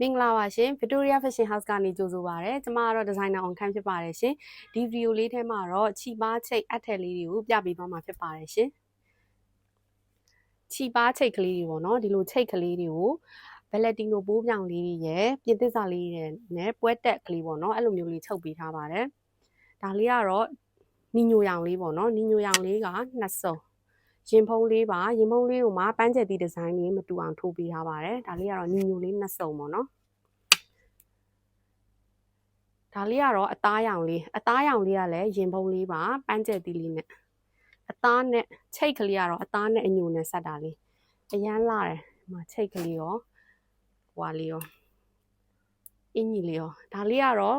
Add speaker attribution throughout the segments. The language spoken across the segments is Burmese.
Speaker 1: မင်္ဂလာပါရှင် Victoria Fashion House ကနေကြိုဆိုပါရစေ။ကျွန်မကတော့ designer on cam ဖြစ်ပါတယ်ရှင်။ဒီဗီဒီယိုလေးထဲမှာတော့ချီပါချိတ်အထက်လေးတွေကိုပြပေးသွားမှာဖြစ်ပါတယ်ရှင်။ချီပါချိတ်ကလေးတွေပေါ့နော်ဒီလိုချိတ်ကလေးတွေကိုဘယ်လက်တီနိုပိုးပြောင်လေးတွေရဲ့ပြင်သစ်စာလေးတွေနဲ့ပွဲတက်ကလေးပေါ့နော်အဲ့လိုမျိုးလေးချုပ်ပေးထားပါတယ်။ဒါလေးကတော့နီညိုရောင်လေးပေါ့နော်နီညိုရောင်လေးကနှစ်စုံ ရင်ဖုံးလေးပါရင်ဖုံးလေးကိုမှပန်းချက်တီဒီဇိုင်းလေးမတူအောင်ထိုးပေးထားပါတယ်ဒါလေးကတော့နီညိုလေးနှစ်စုံပေါ့နော်ဒါလေးကတော့အသားရောင်လေးအသားရောင်လေးကလည်းရင်ဖုံးလေးပါပန်းချက်တီလေးနဲ့အသားနဲ့ချိတ်ကလေးကတော့အသားနဲ့အညိုနဲ့ဆက်တာလေးအရန်လာတယ်ဒီမှာချိတ်ကလေးရောဟွာလေးရောအင်ကြီးလေးရောဒါလေးကတော့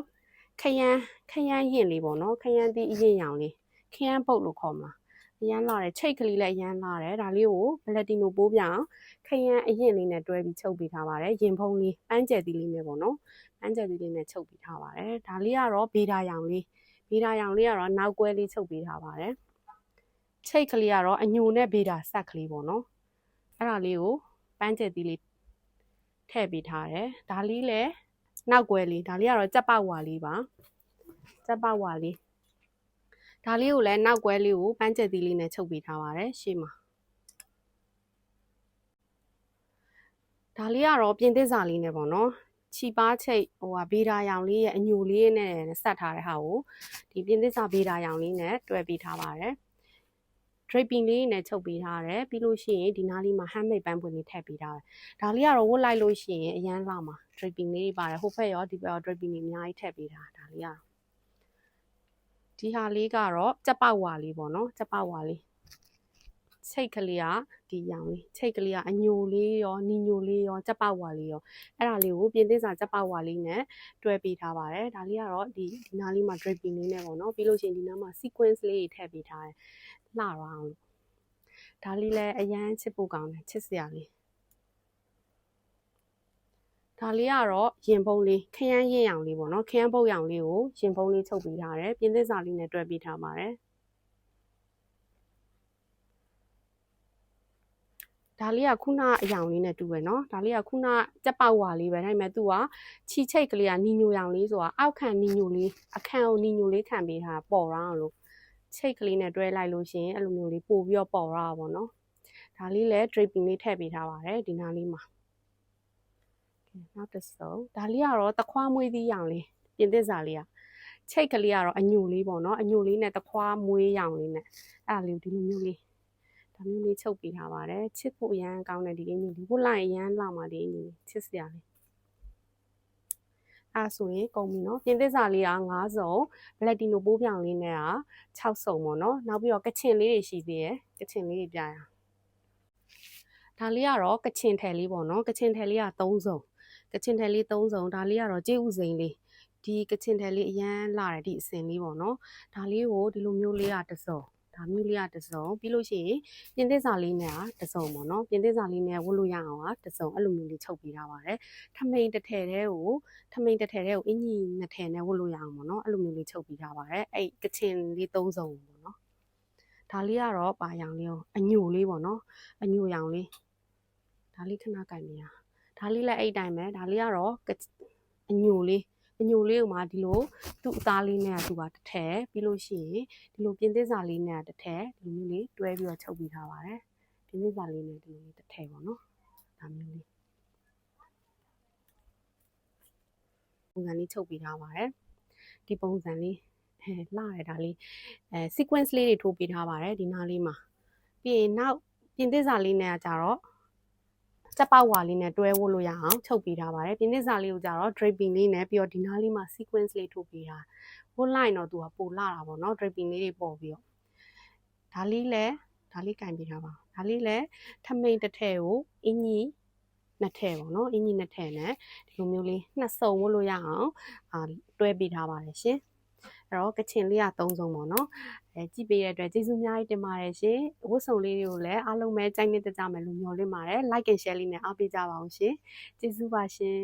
Speaker 1: ခရမ်းခရမ်းရင်လေးပေါ့နော်ခရမ်းတီးအရင်ရောင်လေးခရမ်းပုတ်လို့ခေါ်မှာ အရန်လာတယ်ချိတ်ကလေးလည်းအရန်လာတယ်ဒါလေးကိုဘလက်တီနိုပိုးပြအောင်ခရမ်းအရင်လေးနဲ့တွဲပြီးချုပ်ပေးထားပါတယ်ရင်ဖုံးလေးပန်းကျက်သီးလေးနဲ့ပေါ့နော်ပန်းကျက်သီးလေးနဲ့ချုပ်ပေးထားပါတယ်ဒါလေးကတော့ဗေဒါရောင်လေးဗေဒါရောင်လေးကတော့နောက်ကွဲလေးချုပ်ပေးထားပါတယ်ချိတ်ကလေးကတော့အညိုနဲ့ဗေဒါဆက်ကလေးပေါ့နော်အဲ့ဒါလေးကိုပန်းကျက်သီးလေးထည့်ပေးထားတယ်ဒါလေးလည်းနောက်ကွဲလေးဒါလေးကတော့ကြက်ပေါက်ဝါလေးပါကြက်ပေါက်ဝါလေး ဒါလေးကိုလည်းနောက်ကွဲလေးကိုပန်းကျက်သီးလေးနဲ့ချုပ်ပေးထားပါတယ်ရှေ့မှာဒါလေးကတော့ပြင်သစ်စာလေးနဲ့ပေါ့နော်ချီပါချိတ်ဟိုဟာဗေဒါရောင်လေးရဲ့အညိုလေးနဲ့ဆက်ထားတဲ့ဟာကိုဒီပြင်သစ်စာဗေဒါရောင်လေးနဲ့တွဲပေးထားပါတယ် draping လေးနဲ့ချုပ်ပေးထားတယ်ပြီးလို့ရှိရင်ဒီနားလေးမှာ handmade ပန်းပွင့်လေးထည့်ပေးထားတယ်ဒါလေးကတော့ဝတ်လိုက်လို့ရှိရင်အရန်လာမှာ draping လေးတွေပါတယ်ဟိုဘက်ရောဒီဘက်ရော draping တွေအများကြီးထည့်ပေးထားဒါလေးကတော့ ဒီဟာလေးကတော့ကြက်ပေါက်ဝါလေးပေါ့နော်ကြက်ပေါက်ဝါလေးချိတ်ကလေးကဒီရောင်လေးချိတ်ကလေးကအညိုလေးရောနီညိုလေးရောကြက်ပေါက်ဝါလေးရောအဲ့ဒါလေးကိုပြင်သစ်စာကြက်ပေါက်ဝါလေးနဲ့တွဲပေးထားပါတယ်ဒါလေးကတော့ဒီဒီနားလေးမှာ draping လေးနဲ့ပေါ့နော်ပြီးလို့ရှိရင်ဒီနားမှာ sequence လေးတွေထည့်ပေးထားတယ်လှတော့အောင်လို့ဒါလေးလည်းအရန်ချစ်ဖို့ကောင်းတယ်ချစ်စရာလေး ဒါလေးကတော့ရင်ဖုံးလေးခရမ်းရင်ရောင်လေးပေါ့နော်ခရမ်းပုတ်ရောင်လေးကိုရင်ဖုံးလေးချုပ်ပေးထားတယ်ပြင်သစ်စာလေးနဲ့တွဲပေးထားပါတယ်ဒါလေးကခုနအယောင်လေးနဲ့တူပဲเนาะဒါလေးကခုနကြက်ပေါက်ဝါလေးပဲဒါပေမဲ့သူကချီချိတ်ကလေးကနီညိုရောင်လေးဆိုတာအောက်ခံနီညိုလေးအခန့်ကိုနီညိုလေးခံပေးထားပေါ်ရအောင်လို့ချိတ်ကလေးနဲ့တွဲလိုက်လို့ရှိရင်အဲ့လိုမျိုးလေးပို့ပြီးတော့ပေါ်ရတာပေါ့နော်ဒါလေးလည်း draping လေးထည့်ပေးထားပါတယ်ဒီနားလေးမှာ နောက်တစ်စုံဒါလေးကတော့တခွားမွေးသီးရောင်လေးပြင်သစ်စာလေးอ่ะချိတ်ကလေးကတော့အညိုလေးပေါ့နော်အညိုလေးနဲ့တခွားမွေးရောင်လေးနဲ့အဲ့ဒါလေးဒီလိုမျိုးလေးဒါမျိုးလေးချုပ်ပေးထားပါတယ်ချစ်ဖို့အရန်ကောင်းတယ်ဒီအင်ကြီးလေးဝတ်လိုက်အရန်လောက်မှဒီအင်ကြီးချစ်စရာလေးအဲ့ဆိုရင်ကုန်ပြီနော်ပြင်သစ်စာလေးက9စုံဘလက်တီနိုပိုးပြောင်လေးနဲ့က6စုံပေါ့နော်နောက်ပြီးတော့ကချင်လေးတွေရှိသေးရယ်ကချင်လေးတွေပြရအောင်ဒါလေးကတော့ကချင်ထယ်လေးပေါ့နော်ကချင်ထယ်လေးက3စုံ ကချင်ထက်လေး၃စုံဒါလေးကတော့ကျေးဥစိန်လေးဒီကချင်ထက်လေးအရန်လာတယ်ဒီအစင်လေးပေါ့နော်ဒါလေးကိုဒီလိုမျိုးလေးကတစ်စုံဒါမျိုးလေးကတစ်စုံပြီးလို့ရှိရင်ပြင်သစ်စာလေးနဲ့ကတစ်စုံပေါ့နော်ပြင်သစ်စာလေးနဲ့ဝတ်လို့ရအောင်ကတစ်စုံအဲ့လိုမျိုးလေးချုပ်ပေးထားပါတယ်ထမိန်တစ်ထည်တည်းကိုထမိန်တစ်ထည်တည်းကိုအင်ကြီးနှစ်ထည်နဲ့ဝတ်လို့ရအောင်ပေါ့နော်အဲ့လိုမျိုးလေးချုပ်ပေးထားပါတယ်အဲ့ကချင်လေး၃စုံပေါ့နော်ဒါလေးကတော့ပါရောင်လေးအညိုလေးပေါ့နော်အညိုရောင်လေးဒါလေးခဏကြိုက်မရ ဒါလေးလည်းအဲ့တိုင်းပဲဒါလေးကတော့အညိုလေးအညိုလေးကိုမှဒီလိုသူ့အသားလေးနဲ့ကသူကတစ်ထည်ပြီးလို့ရှိရင်ဒီလိုပြင်သစ်စာလေးနဲ့တစ်ထည်ဒီမျိုးလေးတွဲပြီးတော့ချုပ်ပြီးထားပါတယ်ပြင်သစ်စာလေးနဲ့ဒီလိုလေးတစ်ထည်ပေါ့နော်ဒါမျိုးလေးပုံစံလေးချုပ်ပြီးထားပါတယ်ဒီပုံစံလေးအဲလှရတာလေးအဲ sequence လေးတွေထိုးပေးထားပါတယ်ဒီနားလေးမှာပြီးရင်နောက်ပြင်သစ်စာလေးနဲ့ကကြတော့ စက်ပေါက်ဝါလေးနဲ့တွဲဝတ်လို့ရအောင်ချုပ်ပေးထားပါတယ်ပြင်သစ်စာလေးကိုကြတော့ draping လေးနဲ့ပြီးတော့ဒီနားလေးမှာ sequence လေးထိုးပေးတာဝတ်လိုက်တော့သူကပိုလာတာပေါ့နော် draping လေးတွေပေါ်ပြီးတော့ဒါလေးလည်းဒါလေးကင်ပေးထားပါဒါလေးလည်းထမိန်တစ်ထည်ကိုအင်ကြီးနှစ်ထည်ပေါ့နော်အင်ကြီးနှစ်ထည်နဲ့ဒီလိုမျိုးလေးနှစ်စုံဝတ်လို့ရအောင်အာတွဲပေးထားပါတယ်ရှင် အဲ့တော့ကချင်လေးက၃စုံပေါ့နော်အဲကြည့်ပေးတဲ့အတွက်ကျေးဇူးအများကြီးတင်ပါတယ်ရှင်ဝတ်စုံလေးတွေကိုလည်းအားလုံးပဲကြိုက်နေတကြမယ်လို့မျှော်လင့်ပါတယ် like and share လေးနဲ့အားပေးကြပါအောင်ရှင်ကျေးဇူးပါရှင်